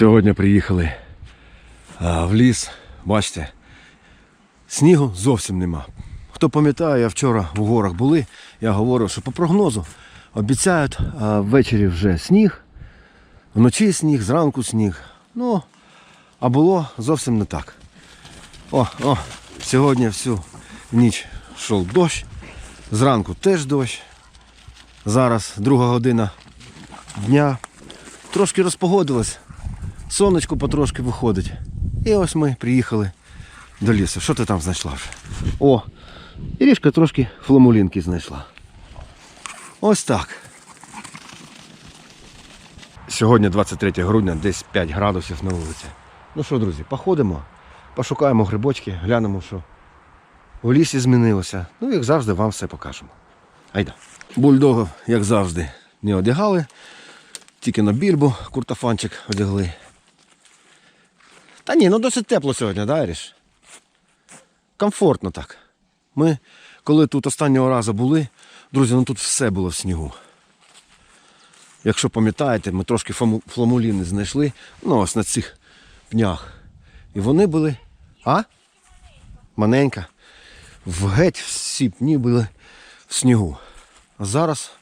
Сьогодні приїхали а, в ліс. Бачите, снігу зовсім нема. Хто пам'ятає, я вчора в горах були, я говорив, що по прогнозу обіцяють а, ввечері вже сніг, вночі сніг, зранку сніг. Ну, а було зовсім не так. О, о, сьогодні всю ніч йшов дощ, зранку теж дощ. Зараз друга година дня. Трошки розпогодилось, сонечко потрошки виходить. І ось ми приїхали до лісу. Що ти там знайшла вже? О, Ірішка трошки фламулінки знайшла. Ось так. Сьогодні 23 грудня, десь 5 градусів на вулиці. Ну що, друзі, походимо, пошукаємо грибочки, глянемо, що в лісі змінилося. Ну, як завжди, вам все покажемо. Айда. Бульдогів, як завжди, не одягали. Тільки на більбу куртофанчик одягли. Та ні, ну досить тепло сьогодні, да, Іріш? Комфортно так. Ми, коли тут останнього разу були, друзі, ну тут все було в снігу. Якщо пам'ятаєте, ми трошки фламуліни знайшли, ну ось на цих пнях. І вони були. А? Маненька. В геть всі пні були в снігу. А зараз,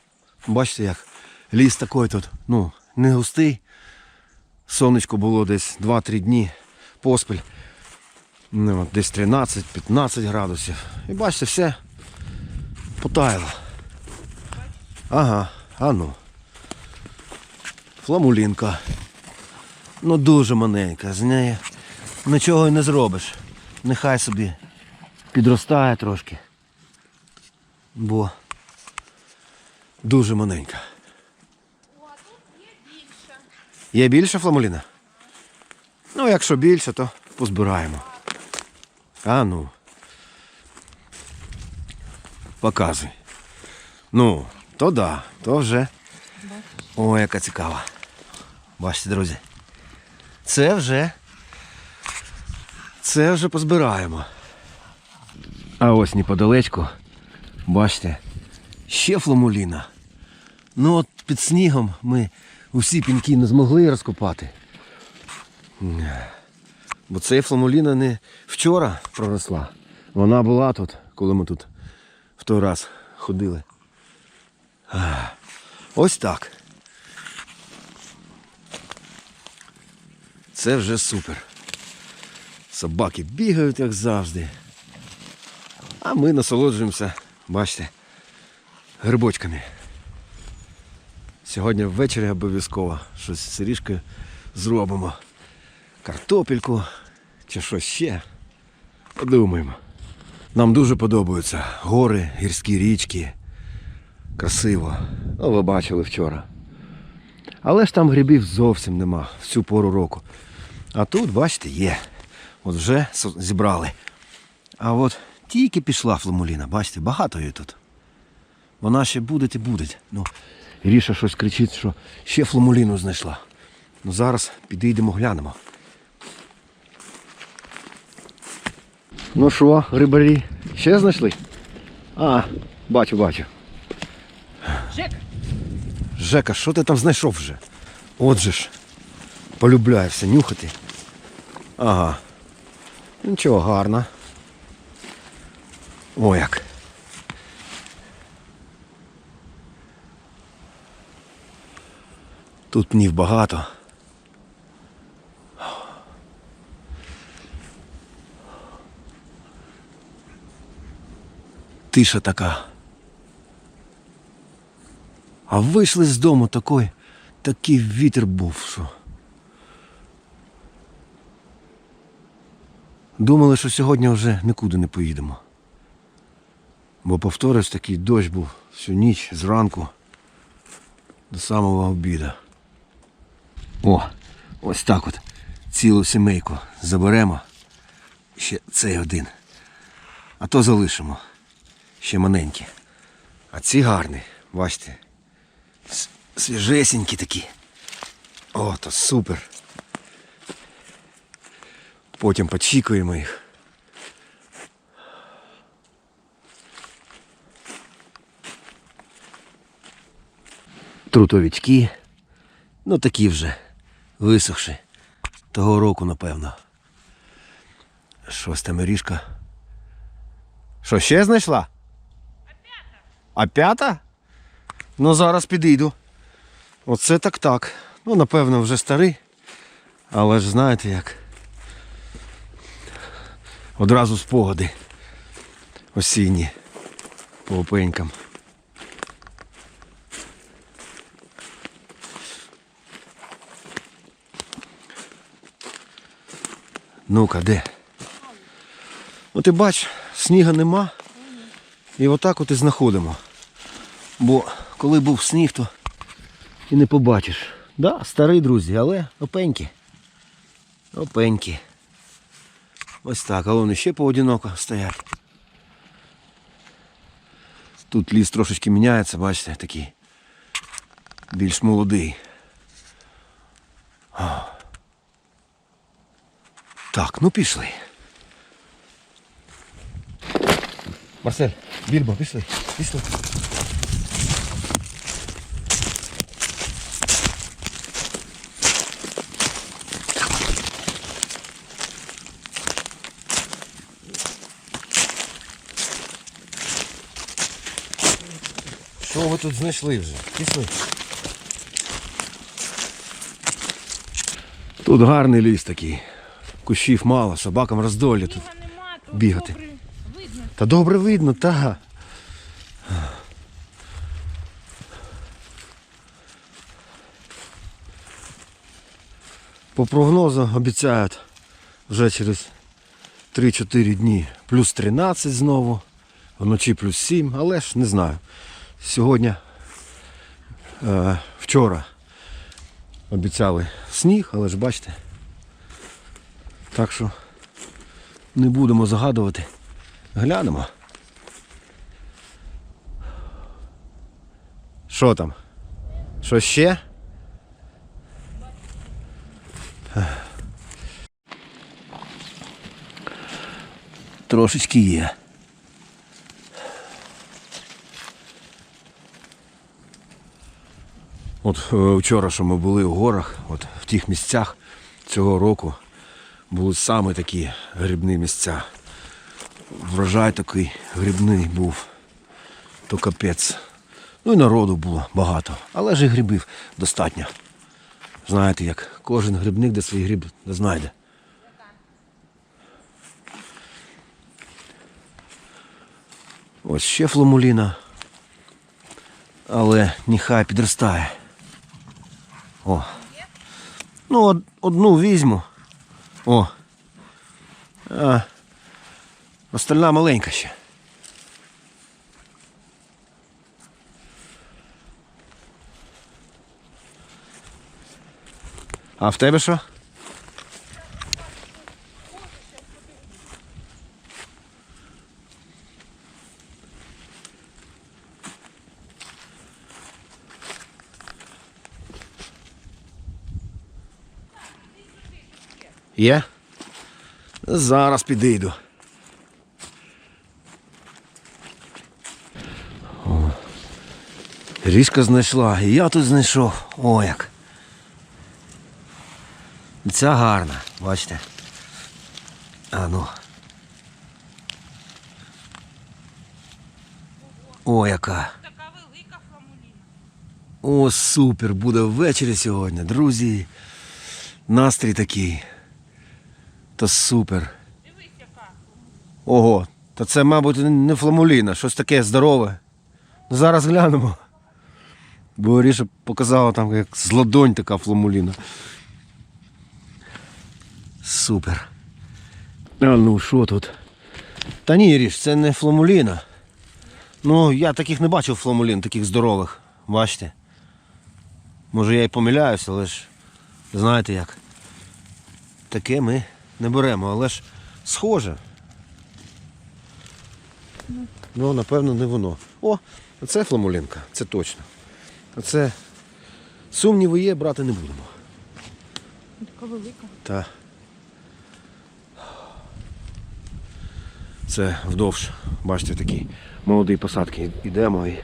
бачите, як ліс такий тут, ну, не густий. Сонечко було десь 2-3 дні поспіль. Ну, десь 13-15 градусів. І бачите, все потаяло. Ага, а ну. Фламулінка. Ну дуже маленька, з неї нічого й не зробиш. Нехай собі підростає трошки. Бо дуже маленька. Є більше фламуліна? Ну, якщо більше, то позбираємо. А ну. Показуй. Ну, то да, то вже. О, яка цікава. Бачите, друзі. Це вже. Це вже позбираємо. А ось неподалечку, бачите, ще фламуліна. Ну от під снігом ми усі піньки не змогли розкопати. Бо цей фламуліна не вчора проросла. Вона була тут, коли ми тут в той раз ходили. Ось так. Це вже супер. Собаки бігають, як завжди. А ми насолоджуємося, бачите, грибочками. Сьогодні ввечері обов'язково щось з сиріжкою зробимо. Картопельку чи щось ще. Подумаємо. Нам дуже подобаються гори, гірські річки. Красиво. Ну, ви бачили вчора. Але ж там грибів зовсім нема в цю пору року. А тут, бачите, є. От вже зібрали. А от тільки пішла фламуліна, бачите, багато її тут. Вона ще буде і буде. Ну, Ріша щось кричить, що ще фламуліну знайшла. Ну зараз підійдемо глянемо. Ну що, рибарі, ще знайшли? А, бачу, бачу. Жек, Жека, що ти там знайшов вже? Отже ж, полюбляє все нюхати. Ага. Нічого, гарно. О як. Тут пнів багато. Тиша така. А вийшли з дому такий, такий вітер був, що. Думали, що сьогодні вже нікуди не поїдемо. Бо повторюсь, такий дощ був всю ніч зранку до самого обіду. О, ось так от цілу сімейку заберемо. Ще цей один. А то залишимо. Ще маленькі. А ці гарні, бачите. Свіжесенькі такі. О, то супер. Потім почікуємо їх. Трутовички. Ну такі вже висохші. Того року, напевно. Щось там. Що, ще знайшла? А п'ята? Ну, зараз підійду. Оце так так. Ну, напевно, вже старий. Але ж знаєте як. Одразу спогади. Осінні. По опенькам. Ну-ка, де? Ну ти бач, сніга нема. І отак от і знаходимо. Бо коли був сніг, то і не побачиш. Да, старий, друзі, але опенькі. Опенькі. Ось так, а вони ще поодиноко стоять. Тут ліс трошечки міняється, бачите, такий більш молодий. Так, ну пішли. Марсель, Більбо, пішли, пішли. Що ви тут знайшли вже? Пішли. Тут гарний ліс такий. Кущів мало, собакам роздолі тут. Бігати. добре видно. Та добре видно, та. По прогнозу обіцяють вже через 3-4 дні плюс 13 знову, вночі плюс 7, але ж не знаю. Сьогодні, е, вчора обіцяли сніг, але ж бачите. Так що не будемо загадувати. Глянемо. Що там? Що ще? Трошечки є. От е, вчора, що ми були у горах, от в тих місцях цього року були саме такі грибні місця врожай такий грибний був, то капець. Ну і народу було багато, але ж і грибів достатньо. Знаєте, як кожен грибник де свій гриб не знайде. Ось ще фламуліна. Але нехай підростає. О. Ну, одну візьму. О. А, Остальна маленька ще. А в тебе що? Є? Зараз підійду. Ріжка знайшла, і я тут знайшов. О як. Ця гарна, бачите. А ну. О, яка. Така велика фламуліна. О, супер! Буде ввечері сьогодні, друзі. Настрій такий. Та супер. Ого, та це, мабуть, не фламуліна, щось таке здорове. Ну, зараз глянемо. Бо Ріша показала там як з ладонь така фламуліна. Супер. А ну що тут? Та ні, Ріш, це не фламуліна. Ну, я таких не бачив фламулін, таких здорових. Бачите? Може я і помиляюся, але ж знаєте як. Таке ми не беремо, але ж схоже. Ну, напевно, не воно. О, це фламулінка, це точно. А це сумніви є, брати не будемо. Така велика. Та. Це вдовж, бачите, такі молоді посадки. Йдемо і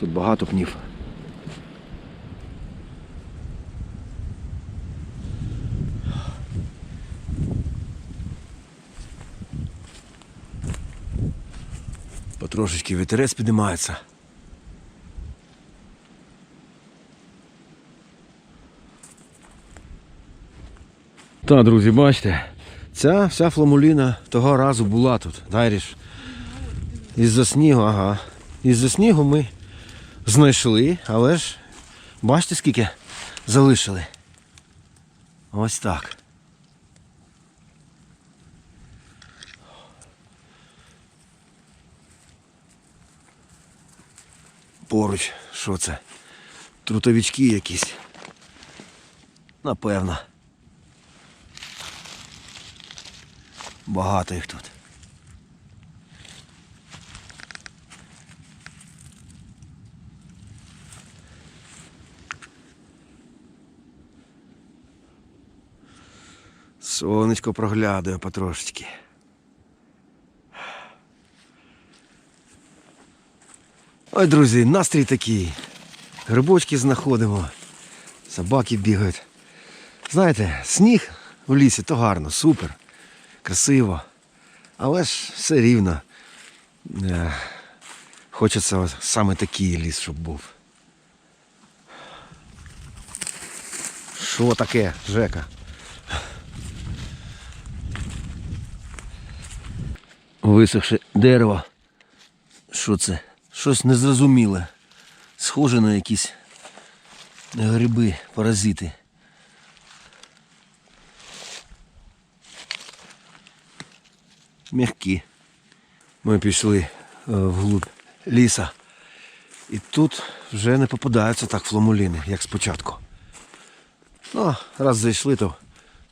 тут багато пнів. Потрошечки вітерець піднімається. Так, друзі, бачите, ця вся фламуліна того разу була тут, Дайріш. Із-за снігу, ага. Із-за снігу ми знайшли, але ж бачите, скільки залишили. Ось так. Поруч, що це? Трутовички якісь. Напевно. Багато їх тут. Сонечко проглядує потрошечки. Ой, друзі, настрій такий. Грибочки знаходимо, собаки бігають. Знаєте, сніг у лісі то гарно, супер, красиво. Але ж все рівно. Е, хочеться саме такий ліс, щоб був. Що таке, Жека? Висохше дерево. Що це? Щось незрозуміле. Схоже на якісь гриби, паразити. М'які. Ми пішли е, вглуб ліса. І тут вже не попадаються так фламуліни, як спочатку. Ну, раз зайшли, то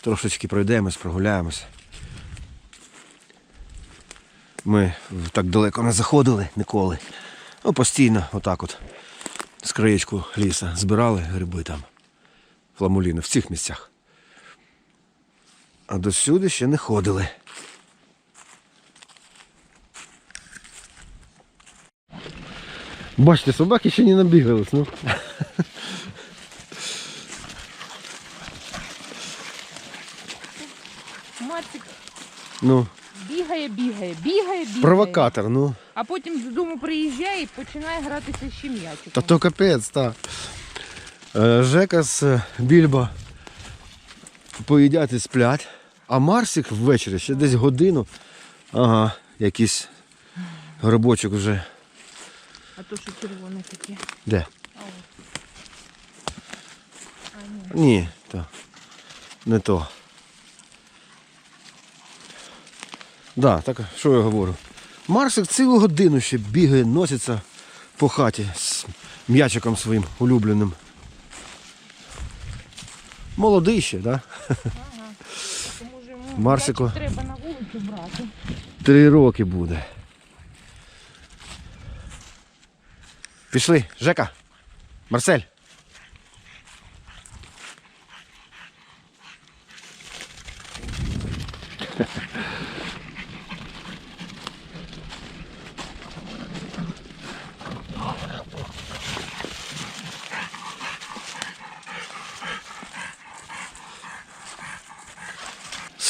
трошечки пройдемось, прогуляємось. Ми так далеко не заходили ніколи. Ну, постійно, отак от, з краєчку ліса збирали гриби там, фламуліни в цих місцях. А досюди ще не ходили. Бачите, собаки ще не набігались, ну. Мацик Ну, бігає, бігає, бігає, бігає. провокатор, ну. А потім додому приїжджає і починає гратися з щем'ячиком. Та то капець, так. Е, Жека з е, Більбо поїдять і сплять. А Марсик ввечері ще десь годину. Ага, якийсь грибочок вже. А то що червоне таке. Де? А. А, ні. Ні, то не то. Да, так що я говорю? Марсик цілу годину ще бігає, носиться по хаті з м'ячиком своїм улюбленим. Молодий ще, да? Ага. Тому ж йому Марсику. треба на вулицю брати. Три роки буде. Пішли, Жека. Марсель.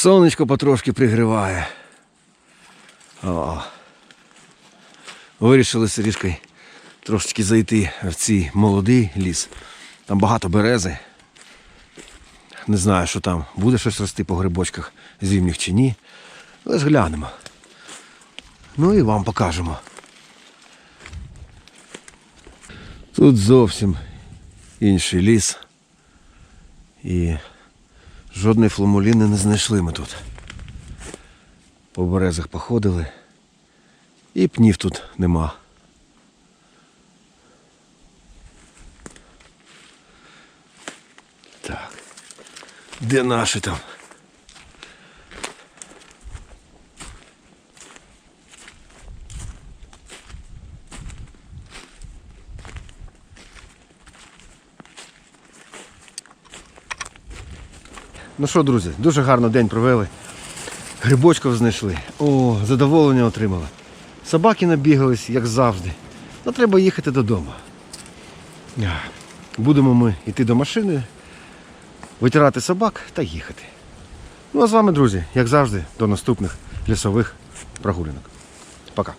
Сонечко потрошки пригріває. О. Вирішили з Сирішкою трошечки зайти в цей молодий ліс. Там багато берези. Не знаю, що там буде щось рости по грибочках зимніх чи ні. Але ж глянемо. Ну і вам покажемо. Тут зовсім інший ліс. І жодної фламуліни не знайшли ми тут. По березах походили. І пнів тут нема. Так. Де наші там? Ну що, друзі, дуже гарно день провели. Грибочків знайшли. О, задоволення отримали. Собаки набігались, як завжди. Ну, треба їхати додому. Будемо ми йти до машини, витирати собак та їхати. Ну а з вами, друзі, як завжди, до наступних лісових прогулянок. Пока.